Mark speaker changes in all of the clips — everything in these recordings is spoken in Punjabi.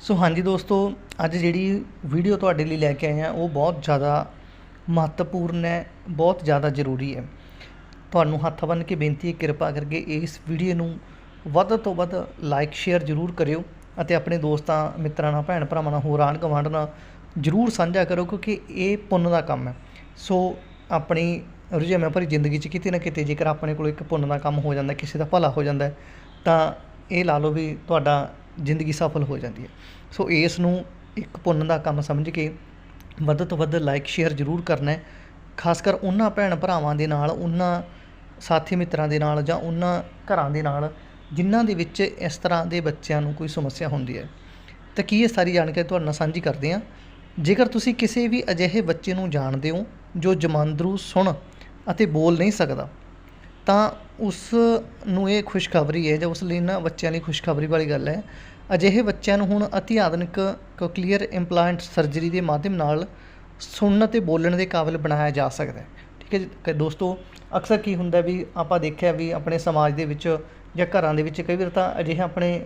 Speaker 1: ਸੋ ਹਾਂਜੀ ਦੋਸਤੋ, ਅੱਜ ਜਿਹੜੀ ਵੀਡੀਓ ਤੁਹਾਡੇ ਲਈ ਲੈ ਕੇ ਆਏ ਹਾਂ, ਉਹ ਬਹੁਤ ਜ਼ਿਆਦਾ ਮਹੱਤਵਪੂਰਨ ਹੈ, ਬਹੁਤ ਜ਼ਿਆਦਾ ਜ਼ਰੂਰੀ ਹੈ। ਤੁਹਾਨੂੰ ਹੱਥ ਬੰਨ੍ਹ ਕੇ ਬੇਨਤੀ ਹੈ, ਕਿਰਪਾ ਕਰਕੇ ਇਸ ਵੀਡੀਓ ਨੂੰ ਵੱਧ ਤੋਂ ਵੱਧ ਲਾਈਕ ਸ਼ੇਅਰ ਜ਼ਰੂਰ ਕਰਿਓ ਅਤੇ ਆਪਣੇ ਦੋਸਤਾਂ, ਮਿੱਤਰਾਂ ਨਾਲ, ਭੈਣ ਭਰਾਵਾਂ ਨਾਲ, ਹੋਰ ਆਂਢ ਗੁਆਂਢ ਨਾਲ ਜ਼ਰੂਰ ਸਾਂਝਾ ਕਰੋ, ਕਿਉਂਕਿ ਇਹ ਪੁੰਨ ਦਾ ਕੰਮ ਹੈ। ਸੋ ਆਪਣੀ ਰੁਝੇਵਿਆਂ ਭਰੀ ਜ਼ਿੰਦਗੀ 'ਚ ਕਿਤੇ ਨਾ ਕਿਤੇ ਜੇਕਰ ਆਪਣੇ ਕੋਲ ਇੱਕ ਪੁੰਨ ਦਾ ਕੰਮ ਹੋ ਜਾਂਦਾ, ਕਿਸੇ ਦਾ ਭਲਾ ਹੋ ਜਾਂਦਾ ਤਾਂ ਇਹ ਲਾ ਲਓ ਵੀ ਤੁਹਾਡਾ ਜ਼ਿੰਦਗੀ ਸਫਲ ਹੋ ਜਾਂਦੀ ਹੈ। ਸੋ ਇਸ ਨੂੰ ਇੱਕ ਪੁੰਨ ਦਾ ਕੰਮ ਸਮਝ ਕੇ ਵੱਧ ਤੋਂ ਵੱਧ ਲਾਈਕ ਸ਼ੇਅਰ ਜ਼ਰੂਰ ਕਰਨਾ ਹੈ। ਖਾਸ ਕਰ ਉਹਨਾਂ ਭੈਣ ਭਰਾਵਾਂ ਦੇ ਨਾਲ, ਉਹਨਾਂ ਸਾਥੀ ਮਿੱਤਰਾਂ ਦੇ ਨਾਲ ਜਾਂ ਉਹਨਾਂ ਘਰਾਂ ਦੇ ਨਾਲ ਜਿਨ੍ਹਾਂ ਦੇ ਵਿੱਚ ਇਸ ਤਰ੍ਹਾਂ ਦੇ ਬੱਚਿਆਂ ਨੂੰ ਕੋਈ ਸਮੱਸਿਆ ਹੁੰਦੀ ਹੈ। ਤਾਂ ਕੀ ਇਹ ਸਾਰੀ ਜਾਣਕਾਰੀ ਤੁਹਾਡੇ ਨਾਲ ਸਾਂਝੀ ਕਰਦੇ ਹਾਂ। ਜੇਕਰ ਤੁਸੀਂ ਕਿਸੇ ਵੀ ਅਜਿਹੇ ਬੱਚੇ ਨੂੰ ਜਾਣਦੇ ਹੋ ਜੋ ਜਮਾਂਦਰੂ ਸੁਣ ਅਤੇ ਬੋਲ ਨਹੀਂ ਸਕਦਾ, ਤਾਂ ਉਸ ਨੂੰ ਇਹ ਖੁਸ਼ਖਬਰੀ ਹੈ ਜਾਂ ਉਸ ਲਈ ਨਾ ਬੱਚਿਆਂ ਲਈ ਖੁਸ਼ਖਬਰੀ ਵਾਲੀ ਗੱਲ ਹੈ। ਅਜਿਹੇ ਬੱਚਿਆਂ ਨੂੰ ਹੁਣ ਅਤੀ ਆਧੁਨਿਕ ਕੋਕਲੀਅਰ ਇੰਪਲਾਂਟ ਸਰਜਰੀ ਦੇ ਮਾਧਿਅਮ ਨਾਲ ਸੁਣਨ ਅਤੇ ਬੋਲਣ ਦੇ ਕਾਬਿਲ ਬਣਾਇਆ ਜਾ ਸਕਦਾ ਹੈ। ਠੀਕ ਹੈ ਜੀ? ਕਿ ਦੋਸਤੋ, ਅਕਸਰ ਕੀ ਹੁੰਦਾ ਵੀ ਆਪਾਂ ਦੇਖਿਆ ਵੀ ਆਪਣੇ ਸਮਾਜ ਦੇ ਵਿੱਚ ਜਾਂ ਘਰਾਂ ਦੇ ਵਿੱਚ ਕਈ ਵਾਰ ਤਾਂ ਅਜਿਹੇ ਆਪਣੇ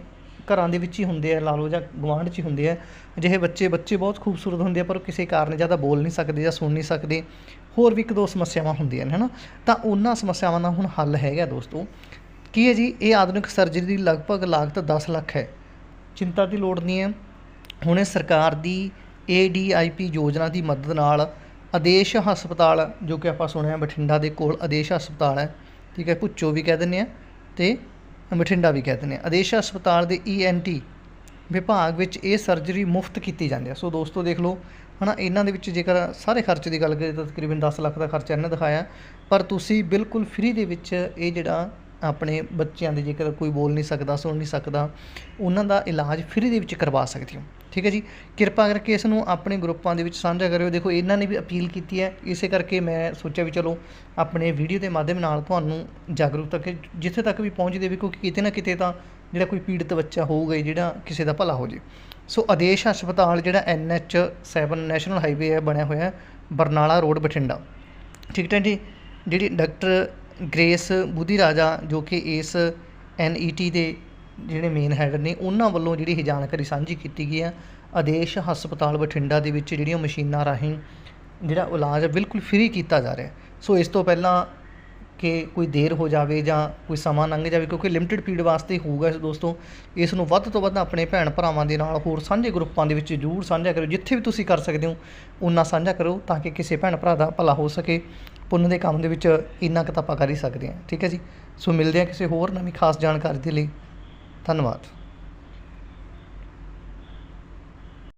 Speaker 1: ਘਰਾਂ ਦੇ ਵਿੱਚ ਹੀ ਹੁੰਦੇ ਆ, ਲਾ ਲਓ ਜਾਂ ਗੁਆਂਢ 'ਚ ਹੀ ਹੁੰਦੇ ਆ। ਅਜਿਹੇ ਬੱਚੇ ਬੱਚੇ ਬਹੁਤ ਖੂਬਸੂਰਤ ਹੁੰਦੇ ਆ, ਪਰ ਉਹ ਕਿਸੇ ਕਾਰਨ ਜ਼ਿਆਦਾ ਬੋਲ ਨਹੀਂ ਸਕਦੇ ਜਾਂ ਸੁਣ ਨਹੀਂ ਸਕਦੇ। ਹੋਰ ਵੀ ਇੱਕ ਦੋ ਸਮੱਸਿਆਵਾਂ ਹੁੰਦੀਆਂ ਨੇ ਹੈ ਨਾ ਤਾਂ ਉਹਨਾਂ ਸਮੱਸਿਆਵਾਂ ਦਾ ਹੁਣ ਹੱਲ ਹੈਗਾ ਦੋਸਤੋ। ਕੀ ਹੈ ਜੀ? ਇਹ ਆਧੁਨਿਕ ਸਰਜਰੀ ਦੀ ਲਗਭਗ ਲਾਗਤ 10 ਲੱਖ ਹੈ। ਚਿੰਤਾ ਦੀ ਲੋੜ ਨਹੀਂ ਹੈ। ਹੁਣੇ ਸਰਕਾਰ ਦੀ ADIP ਯੋਜਨਾ ਦੀ ਮਦਦ ਨਾਲ ਆਦੇਸ਼ ਹਸਪਤਾਲ, ਜੋ ਕਿ ਆਪਾਂ ਸੁਣਿਆ ਬਠਿੰਡਾ ਦੇ ਕੋਲ ਆਦੇਸ਼ ਹਸਪਤਾਲ ਹੈ, ਠੀਕ ਹੈ ਭੁੱਚੋ ਵੀ ਕਹਿ ਦਿੰਦੇ ਆ। ਤੇ ਬਠਿੰਡਾ ਵੀ ਕਹਿ ਦਿੰਦੇ ਆ। ਆਦੇਸ਼ ਹਸਪਤਾਲ ਦੇ ENT ਵਿਭਾਗ ਵਿੱਚ ਇਹ ਸਰਜਰੀ ਮੁਫਤ ਕੀਤੀ ਜਾਂਦੀ ਹੈ ਸੋ ਦੋਸਤੋ ਦੇਖ ਲਓ, ਹਨਾ, ਇਹਨਾਂ ਦੇ ਵਿੱਚ ਜੇਕਰ ਸਾਰੇ ਖਰਚੇ ਦੀ ਗੱਲ ਕਰੀਏ ਤਾਂ ਤਕਰੀਬਨ 10 ਲੱਖ ਦਾ ਖਰਚਾ ਇਹਨਾਂ ਦਿਖਾਇਆ। ਪਰ ਤੁਸੀਂ ਬਿਲਕੁਲ ਫ੍ਰੀ ਦੇ ਵਿੱਚ ਇਹ ਜਿਹੜਾ ਆਪਣੇ ਬੱਚਿਆਂ ਦੇ ਜੇਕਰ ਕੋਈ ਬੋਲ ਨਹੀਂ ਸਕਦਾ, ਸੁਣ ਨਹੀਂ ਸਕਦਾ, ਉਹਨਾਂ ਦਾ ਇਲਾਜ ਫ੍ਰੀ ਦੇ ਵਿੱਚ ਕਰਵਾ ਸਕਦੇ ਹੋ। ਠੀਕ ਹੈ ਜੀ? ਕਿਰਪਾ ਕਰਕੇ ਇਸ ਨੂੰ ਆਪਣੇ ਗਰੁੱਪਾਂ ਦੇ ਵਿੱਚ ਸਾਂਝਾ ਕਰਿਓ। ਦੇਖੋ ਇਹਨਾਂ ਨੇ ਵੀ ਅਪੀਲ ਕੀਤੀ ਹੈ। ਇਸੇ ਕਰਕੇ ਮੈਂ ਸੋਚਿਆ ਵੀ ਚਲੋ ਆਪਣੇ ਵੀਡੀਓ ਦੇ ਮਾਧਿਅਮ ਨਾਲ ਤੁਹਾਨੂੰ ਜਾਗਰੂਕਤਾ ਕਿ ਜਿੱਥੇ ਤੱਕ ਵੀ ਪਹੁੰਚ ਦੇਵੇ ਕਿਉਂਕਿ ਕਿਤੇ ਨਾ ਕਿਤੇ ਤਾਂ ਜਿਹੜਾ ਕੋਈ ਪੀੜਤ ਬੱਚਾ ਹੋਊਗਾ ਹੀ ਜਿਹੜਾ ਕਿਸੇ ਦਾ ਭਲਾ ਹੋ ਜੇ। ਸੋ ਆਦੇਸ਼ ਹਸਪਤਾਲ ਜਿਹੜਾ NH 7 ਨੈਸ਼ਨਲ ਹਾਈਵੇ ਹੈ ਬਣਿਆ ਹੋਇਆ ਹੈ, ਬਰਨਾਲਾ ਰੋਡ ਬਠਿੰਡਾ। ਠੀਕ ਹੈ ਜੀ? ਜਿਹੜੀ ਡਾਕਟਰ ਗ੍ਰੇਸ ਬੁੱਧੀ ਰਾਜਾ ਜੋ ਕਿ ਇਸ NET ਦੇ ਜਿਹੜੇ ਮੇਨ ਹੈਡ ਨੇ, ਉਹਨਾਂ ਵੱਲੋਂ ਜਿਹੜੀ ਇਹ ਜਾਣਕਾਰੀ ਸਾਂਝੀ ਕੀਤੀ ਗਈ ਹੈ। ਆਦੇਸ਼ ਹਸਪਤਾਲ ਬਠਿੰਡਾ ਦੇ ਵਿੱਚ ਜਿਹੜੀਆਂ ਮਸ਼ੀਨਾਂ ਰਾਹੀਂ ਜਿਹੜਾ ਇਲਾਜ ਹੈ, ਬਿਲਕੁਲ ਫ੍ਰੀ ਕੀਤਾ ਜਾ ਰਿਹਾ ਸੋ ਇਸ ਤੋਂ ਪਹਿਲਾਂ ਕਿ ਕੋਈ ਦੇਰ ਹੋ ਜਾਵੇ ਜਾਂ ਕੋਈ ਸਮਾਂ ਲੰਘ ਜਾਵੇ, ਕਿਉਂਕਿ ਲਿਮਟਿਡ ਪੀਰੀਅਡ ਵਾਸਤੇ ਹੋਊਗਾ ਇਸ ਦੋਸਤੋ, ਇਸ ਨੂੰ ਵੱਧ ਤੋਂ ਵੱਧ ਆਪਣੇ ਭੈਣ ਭਰਾਵਾਂ ਦੇ ਨਾਲ ਹੋਰ ਸਾਂਝੇ ਗਰੁੱਪਾਂ ਦੇ ਵਿੱਚ ਜ਼ਰੂਰ ਸਾਂਝਾ ਕਰੋ ਜਿੱਥੇ ਵੀ ਤੁਸੀਂ ਕਰ ਸਕਦੇ ਹੋ ਉਨਾ ਸਾਂਝਾ ਕਰੋ ਤਾਂ ਕਿ ਕਿਸੇ ਭੈਣ ਭਰਾ ਦਾ ਭਲਾ ਹੋ ਸਕੇ। ਪੁੰਨ ਦੇ ਕੰਮ ਦੇ ਵਿੱਚ ਇੰਨਾ ਕੁ ਤਾਂ ਆਪਾਂ ਕਰ ਹੀ ਸਕਦੇ ਹਾਂ, ਠੀਕ ਹੈ ਜੀ? ਸੋ ਮਿਲਦੇ ਹਾਂ ਕਿਸੇ ਹੋਰ ਨਵੀਂ ਖਾਸ ਜਾਣਕਾਰੀ ਦੇ ਲਈ। ਧੰਨਵਾਦ।